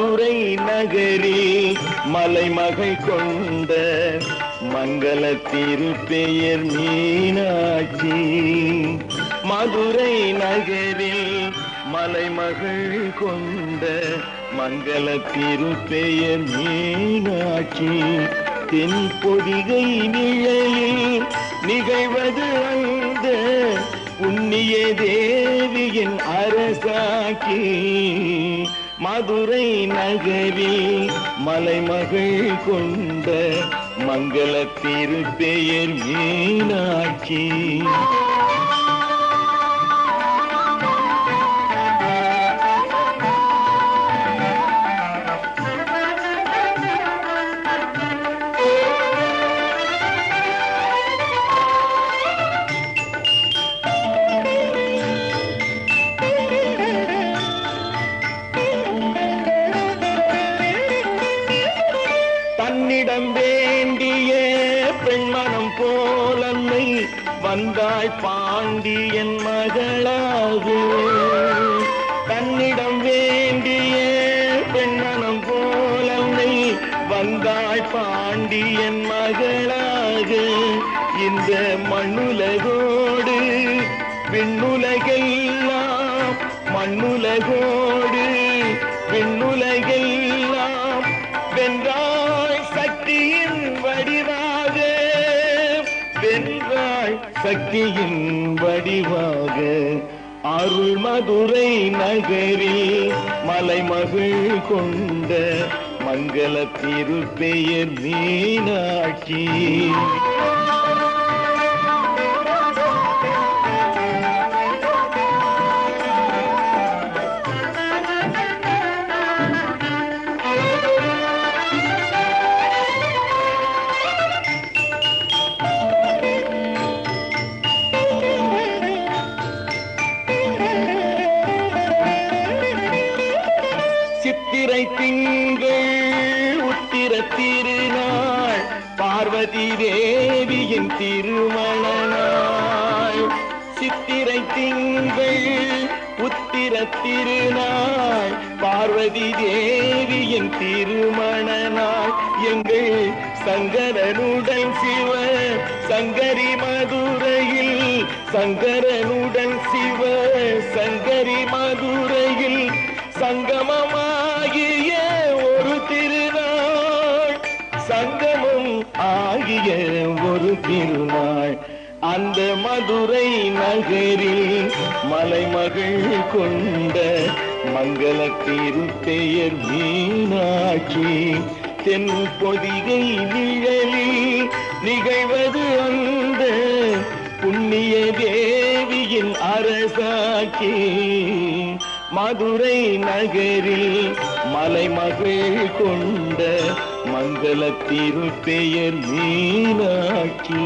மதுரை நகரில் மலைமகை கொண்ட மங்கள திருப்பெயர் மீனாட்சி. மதுரை நகரில் மலைமகள் கொண்ட மங்கள திருப்பெயர் மீனாட்சி. தென் பொதிகை நிழலில் நிகழ்வது அந்த புண்ணிய தேவியின் அரசாக்கி மதுரை நகரில் மலைமகள் கொண்ட மங்கள திருப்பெயர் மீனாட்சி. தன்னிடம் வேண்டிய பெண்மனம் போலன்னை வந்தாய் பாண்டியன் மகளாக. தன்னிடம் வேண்டிய பெண்மனம் போலன்னை வந்தாய் பாண்டியன் மகளாக. இந்த மண்ணுலகோடு விண்ணுலகெல்லாம் மண்ணுலகோடு வென்றாய் சக்தியின் வடிவாக அருள் மதுரை நகரில் மலைமகள் கொண்ட மங்கள திருப்பெயர் மீனாட்சி. சித்திரை திங்கள் உத்திர திருநாள். பார்வதி தேவியின் திருமண நாள் சித்திரை திங்கள் உத்திர திருநாள். பார்வதி தேவியின் திருமண நாள் எங்கள் சங்கரனுடன் சிவ சங்கரி மதுரையில் சங்கரனுடன் சிவ. ஆகிய ஒரு திருநாள். அந்த மதுரை நகரில் மலைமகள் கொண்ட மங்கள திருப்பெயர் மீனாட்சி. தென் பொதிகை நிழலில் நிகழ்வது அந்த புண்ணிய தேவியின் அரசாக்கி மதுரை நகரில் மலைமகள் கொண்ட மங்கள திருப்பெயர் மீனாட்சி.